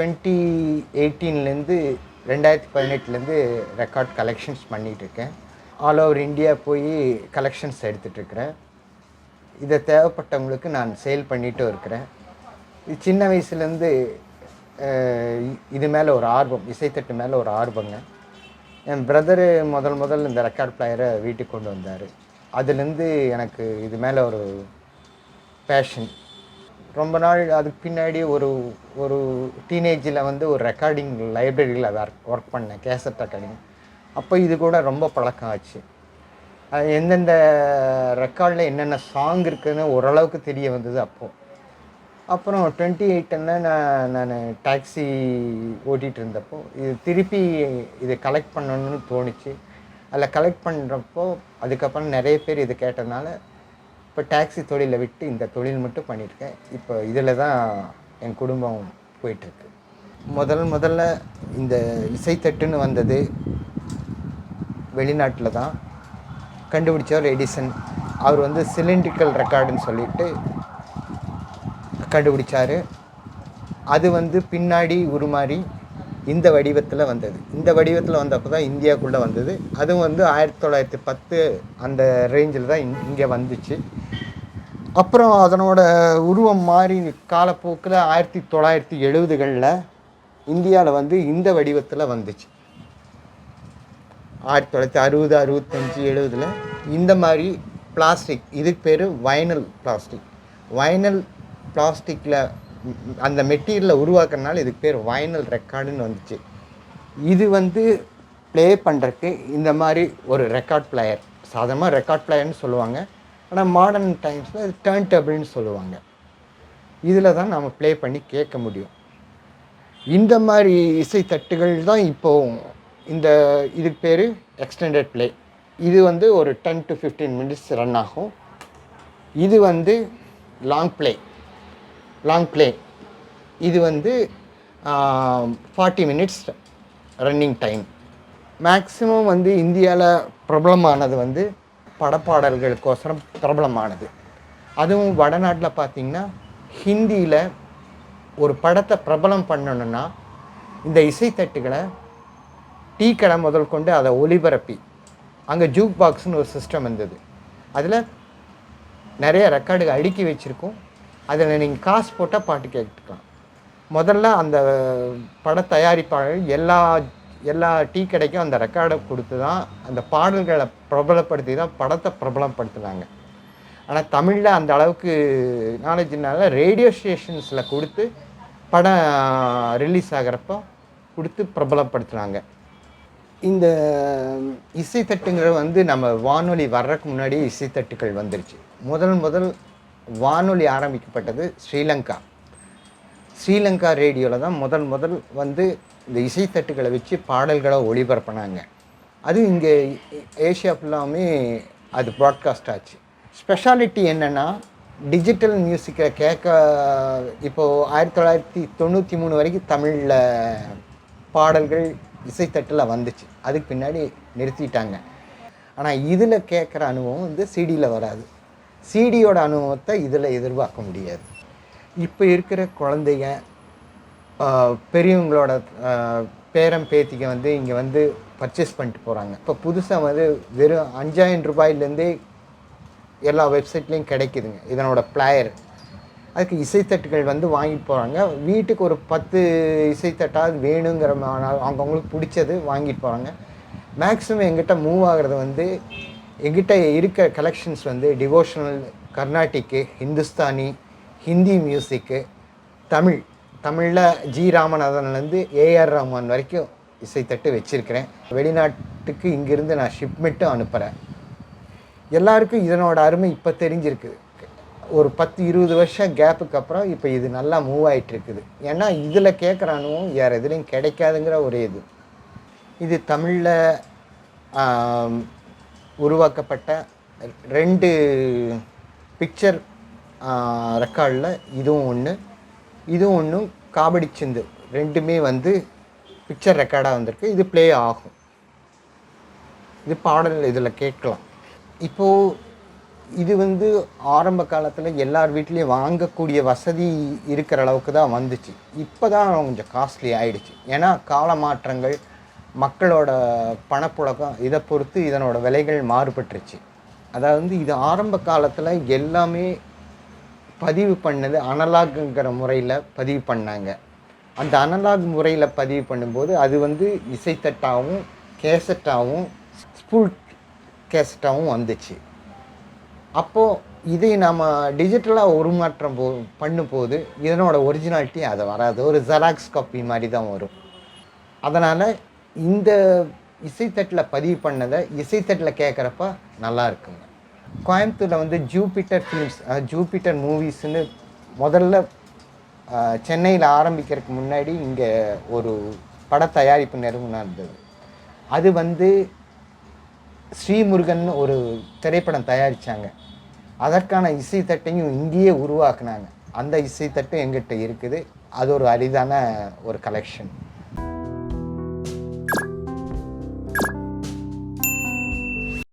Twenty எயிட்டீன்லேருந்து ரெண்டாயிரத்தி பதினெட்டுலேருந்து ரெக்கார்ட் கலெக்ஷன்ஸ் பண்ணிகிட்ருக்கேன். ஆல் ஓவர் இந்தியா போய் கலெக்ஷன்ஸ் எடுத்துகிட்ருக்கிறேன். இதை தேவைப்பட்டவங்களுக்கு நான் சேல் பண்ணிகிட்டும் இருக்கிறேன். இது சின்ன வயசுலேருந்து இது மேலே ஒரு ஆர்வம் இசைத்தட்டு மேலே ஒரு ஆர்வங்க. என் பிரதரு முதல் முதல் இந்த ரெக்கார்ட் பிளேயரை வீட்டுக்கு கொண்டு வந்தார். அதுலேருந்து எனக்கு இது மேலே ஒரு பேஷன் ரொம்ப நாள் அதுக்கு பின்னாடி ஒரு ஒரு டீனேஜில் வந்து ஒரு ரெக்கார்டிங் லைப்ரரியில் ஒர்க் பண்ணேன் கேசட் ரெக்கார்டிங் அப்போ இது கூட ரொம்ப பழக்கம் ஆச்சு. அது எந்தெந்த ரெக்கார்டில் என்னென்ன சாங் இருக்குதுன்னு ஓரளவுக்கு தெரிய வந்தது அப்போது அப்புறம் டுவெண்ட்டி எயிட்டில் நான் நான் டாக்ஸி ஓட்டிகிட்டு இருந்தப்போ இது திருப்பி இது கலெக்ட் பண்ணணும்னு தோணுச்சு. அதில் கலெக்ட் பண்ணுறப்போ அதுக்கப்புறம் நிறைய பேர் இது கேட்டதுனால இப்போ டாக்ஸி தொழிலை விட்டு இந்த தொழில் மட்டும் பண்ணியிருக்கேன். இப்போ இதில் தான் என் குடும்பம் போயிட்டுருக்கு. முதல் முதல்ல இந்த இசைத்தட்டுன்னு வந்தது வெளிநாட்டில் தான். கண்டுபிடிச்சவர் எடிசன். அவர் வந்து சிலிண்ட்ரிக்கல் ரெக்கார்டுன்னு சொல்லிட்டு கண்டுபிடிச்சார். அது வந்து பின்னாடி உருமாறி இந்த வடிவத்தில் வந்தது. இந்த வடிவத்தில் வந்தப்போ தான் இந்தியாவுக்குள்ளே வந்தது. அதுவும் வந்து ஆயிரத்தி தொள்ளாயிரத்தி பத்து அந்த ரேஞ்சில் தான் இங்கே வந்துச்சு. அப்புறம் அதனோட உருவம் மாறி காலப்போக்கில் ஆயிரத்தி தொள்ளாயிரத்தி எழுபதுகளில் இந்தியாவில் வந்து இந்த வடிவத்தில் வந்துச்சு. ஆயிரத்தி தொள்ளாயிரத்தி அறுபது அறுபத்தஞ்சி எழுபதில் இந்த மாதிரி பிளாஸ்டிக் இதுக்கு பேர் வைனல் பிளாஸ்டிக் வைனல் பிளாஸ்டிக்கில் அந்த மெட்டீரியலை உருவாக்குறதுனால இதுக்கு பேர் வைனல் ரெக்கார்டுன்னு வந்துச்சு. இது வந்து ப்ளே பண்ணுறதுக்கு இந்த மாதிரி ஒரு ரெக்கார்ட் பிளேயர் சாதாரணமாக ரெக்கார்ட் பிளேயர்னு சொல்லுவாங்க. ஆனால் மாடர்ன் டைம்ஸில் இது டேர்ன் டேபிள்னு சொல்லுவாங்க. இதில் தான் நாம் ப்ளே பண்ணி கேட்க முடியும். இந்த மாதிரி இசை தட்டுகள் தான் இப்போது இந்த இதுக்கு பேர் எக்ஸ்டெண்டட் ப்ளே இது வந்து ஒரு ten to fifteen minutes run ஆகும். இது வந்து லாங் ப்ளே லாங் ப்ளே இது வந்து forty minutes running time maximum வந்து இந்தியாவில் பிரபலமானது வந்து படப்பாடல்களுக்கோசரம் பிரபலமானது. அதுவும் வடநாட்டில் பார்த்திங்கன்னா ஹிந்தியில் ஒரு படத்தை பிரபலம் பண்ணணுன்னா இந்த இசைத்தட்டுகளை டீ கடை முதல் கொண்டு அதை ஒளிபரப்பி அங்கே ஜூக் பாக்ஸ்னு ஒரு சிஸ்டம் இருந்தது. அதில் நிறைய ரெக்கார்டுகள் அடுக்கி வச்சுருக்கோம். அதில் நீங்கள் காசு போட்டால் பாட்டு கேட்டுக்கலாம். முதல்ல அந்த பட தயாரிப்பாளர் எல்லா எல்லா டீ கடைக்கும் அந்த ரெக்கார்டை கொடுத்து தான் அந்த பாடல்களை பிரபலப்படுத்தி தான் படத்தை பிரபலப்படுத்துனாங்க. ஆனால் தமிழில் அந்த அளவுக்கு நாலேஜ்னால ரேடியோ ஸ்டேஷன்ஸில் கொடுத்து படம் ரிலீஸ் ஆகிறப்போ கொடுத்து பிரபலப்படுத்துனாங்க. இந்த இசைத்தட்டுங்கிறது வந்து நம்ம வானொலி வர்றதுக்கு முன்னாடி இசைத்தட்டுகள் வந்துருச்சு. முதல் முதல் வானொலி ஆரம்பிக்கப்பட்டது ஸ்ரீலங்கா. ஸ்ரீலங்கா ரேடியோவில் தான் முதல் முதல் வந்து இந்த இசைத்தட்டுகளை வச்சு பாடல்களை ஒளிபரப்பினாங்க. அது இங்கே ஏஷியா ஃபுல்லாமே அது ப்ராட்காஸ்ட் ஆச்சு. ஸ்பெஷாலிட்டி என்னென்னா டிஜிட்டல் மியூசிக்கை கேட்க இப்போது ஆயிரத்தி தொள்ளாயிரத்தி தொண்ணூற்றி மூணு வரைக்கும் தமிழில் பாடல்கள் இசைத்தட்டில் வந்துச்சு. அதுக்கு பின்னாடி நிறுத்திட்டாங்க. ஆனால் இதில் கேட்குற அனுபவம் வந்து சிடியில் வராது. சிடியோட அனுபவத்தை இதில் எதிர்பார்க்க முடியாது. இப்போ இருக்கிற குழந்தைங்க பெரியவங்களோட பேரம் பேரன் பேத்திக்கு வந்து இங்கே வந்து பர்ச்சேஸ் பண்ணிட்டு போகிறாங்க இப்போ புதுசாக வந்து வெறும் அஞ்சாயிரம் ரூபாயிலேருந்தே எல்லா வெப்சைட்லேயும் கிடைக்குதுங்க. இதனோட பிளேயர் அதுக்கு இசைத்தட்டுகள் வந்து வாங்கிட்டு போகிறாங்க வீட்டுக்கு ஒரு பத்து இசைத்தட்டாவது வேணுங்கிற அவங்கவுங்களுக்கு பிடிச்சது வாங்கிட்டு போகிறாங்க மேக்ஸிமம் எங்கிட்ட மூவ் ஆகிறது வந்து எங்கிட்ட இருக்க கலெக்ஷன்ஸ் வந்து டிவோஷனல் கர்நாட்டிக்கு ஹிந்துஸ்தானி ஹிந்தி மியூசிக்கு தமிழ். தமிழில் ஜி ராமநாதன்லேருந்து ஏஆர் ரஹ்மான் வரைக்கும் இசைத்தட்டு வச்சுருக்கிறேன். வெளிநாட்டுக்கு இங்கேருந்து நான் ஷிப்மெண்ட்டும் அனுப்புகிறேன் எல்லாருக்கும் இதனோட அருமை இப்போ தெரிஞ்சிருக்கு ஒரு பத்து இருபது வருஷம் கேப்புக்கு அப்புறம் இப்போ இது நல்லா மூவ் ஆயிட்டு இருக்குது ஏன்னா இதில் கேட்குற அனுபவம் வேறு எதுலேயும் கிடைக்காதுங்கிற ஒரு இது. இது தமிழில் உருவாக்கப்பட்ட ரெண்டு பிக்சர் ரெக்கார்டில் இதுவும் ஒன்று இதுவும் ஒன்றும் காபடி சிந்து. ரெண்டுமே வந்து பிக்சர் ரெக்கார்டாக வந்திருக்கு. இது ப்ளே ஆகும். இது பாடல் இதில் கேட்கலாம். இப்போது இது வந்து ஆரம்ப காலத்தில் எல்லார் வீட்லேயும் வாங்கக்கூடிய வசதி இருக்கிற அளவுக்கு தான் வந்துச்சு. இப்போ தான் கொஞ்சம் காஸ்ட்லி ஆகிடுச்சு ஏன்னா கால மாற்றங்கள் மக்களோட பணப்புழக்கம் இதை பொறுத்து இதனோட விலைகள் மாறுபட்டுருச்சு. அதாவது இது ஆரம்ப காலத்தில் எல்லாமே பதிவு பண்ணது அனலாகுங்கிற முறையில் பதிவு பண்ணாங்க. அந்த அனலாக் முறையில் பதிவு பண்ணும்போது அது வந்து இசைத்தட்டாகவும் கேசட்டாகவும் ஸ்பூல் கேசட்டாகவும் வந்துச்சு. அப்போது இதை நம்ம டிஜிட்டலாக உருமாற்றம் போ பண்ணும்போது இதனோட ஒரிஜினாலிட்டி அதை வராது. ஒரு ஜெராக்ஸ் காப்பி மாதிரி தான் வரும். அதனால் இந்த இசைத்தட்டில் பதிவு பண்ணதை இசைத்தட்டில் கேட்குறப்ப நல்லா இருக்குங்க. கோயம்புத்தூரில் வந்து ஜூபிட்டர் ஃபிலிம்ஸ் ஜூபிட்டர் மூவிஸ்னு முதல்ல சென்னையில் ஆரம்பிக்கிறதுக்கு முன்னாடி இங்கே ஒரு பட தயாரிப்பு நிறுவனம் இருந்தது. அது வந்து ஸ்ரீமுருகன் ஒரு திரைப்படம் தயாரித்தாங்க அதற்கான இசைத்தட்டையும் இங்கேயே உருவாக்குனாங்க. அந்த இசைத்தட்டும் எங்கிட்ட இருக்குது. அது ஒரு அரிதான ஒரு கலெக்ஷன்